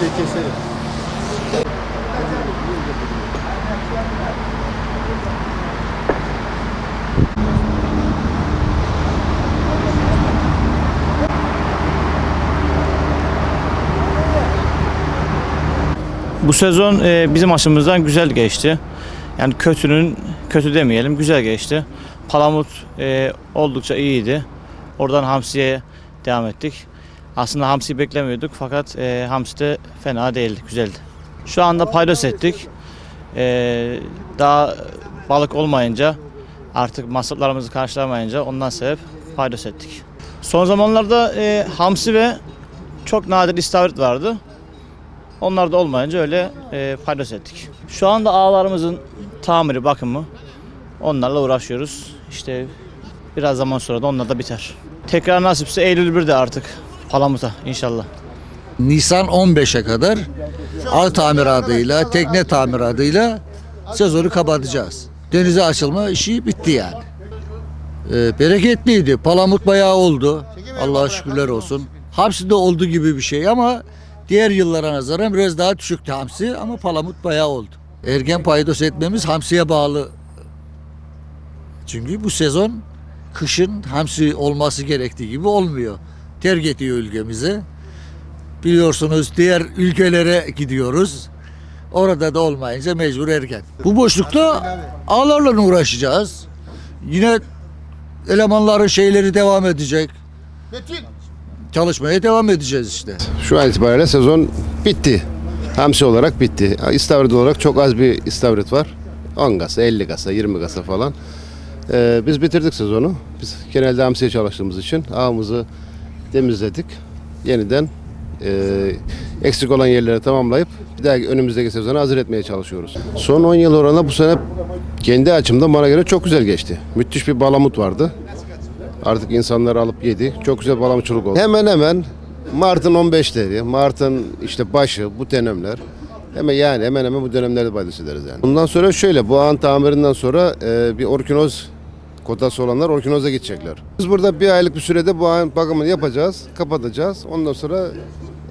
de keselim. Bu sezon e, bizim açımızdan güzel geçti. Yani kötünün kötü demeyelim güzel geçti. Palamut e, oldukça iyiydi. Oradan Hamsi'ye devam ettik. Aslında Hamsi'yi beklemiyorduk fakat e, Hamsi de fena değildi, güzeldi. Şu anda paydos ettik. E, daha balık olmayınca artık masraflarımızı karşılamayınca ondan sebep paydos ettik. Son zamanlarda e, Hamsi ve çok nadir istavrit vardı. Onlar da olmayınca öyle e, paydos ettik. Şu anda ağlarımızın tamiri, bakımı onlarla uğraşıyoruz. İşte biraz zaman sonra da onlar da biter. Tekrar nasipse Eylül 1'de artık Palamut'a inşallah. Nisan 15'e kadar av tamiratıyla, tekne tamiratıyla sezonu kapatacağız. Denize açılma işi bitti yani. Ee, bereketliydi. Palamut bayağı oldu. Allah'a şükürler olsun. Hamsi de oldu gibi bir şey ama diğer yıllara nazaran biraz daha düşüktü hamsi ama palamut bayağı oldu. Ergen paydos etmemiz hamsiye bağlı. Çünkü bu sezon kışın hamsi olması gerektiği gibi olmuyor. Terk ediyor ülkemizi. Biliyorsunuz diğer ülkelere gidiyoruz. Orada da olmayınca mecbur erken. Bu boşlukta ağlarla uğraşacağız. Yine elemanların şeyleri devam edecek. Çalışmaya devam edeceğiz işte. Şu an itibariyle sezon bitti. Hamsi olarak bitti. İstavrit olarak çok az bir istavrit var. 10 kasa, 50 kasa, 20 kasa falan. Ee, biz bitirdik sezonu. Biz genelde hamsiye çalıştığımız için ağımızı temizledik. Yeniden e, eksik olan yerleri tamamlayıp bir daha önümüzdeki sezonu hazır etmeye çalışıyoruz. Son 10 yıl oranla bu sene kendi açımdan bana göre çok güzel geçti. Müthiş bir balamut vardı. Artık insanlar alıp yedi. Çok güzel balamutçuluk oldu. Hemen hemen Mart'ın 15'leri, Mart'ın işte başı bu dönemler. Hemen yani hemen hemen bu dönemlerde paydos ederiz yani. Bundan sonra şöyle bu ağın tamirinden sonra e, bir orkinoz kotası olanlar orkinoza gidecekler. Biz burada bir aylık bir sürede bu ağın bakımını yapacağız, kapatacağız. Ondan sonra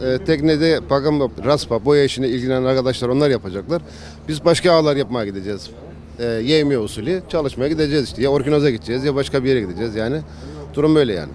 e, teknede bakım, raspa, boya işine ilgilenen arkadaşlar onlar yapacaklar. Biz başka ağlar yapmaya gideceğiz. E, yevmiye usulü çalışmaya gideceğiz işte. Ya orkinoza gideceğiz ya başka bir yere gideceğiz yani. Durum böyle yani.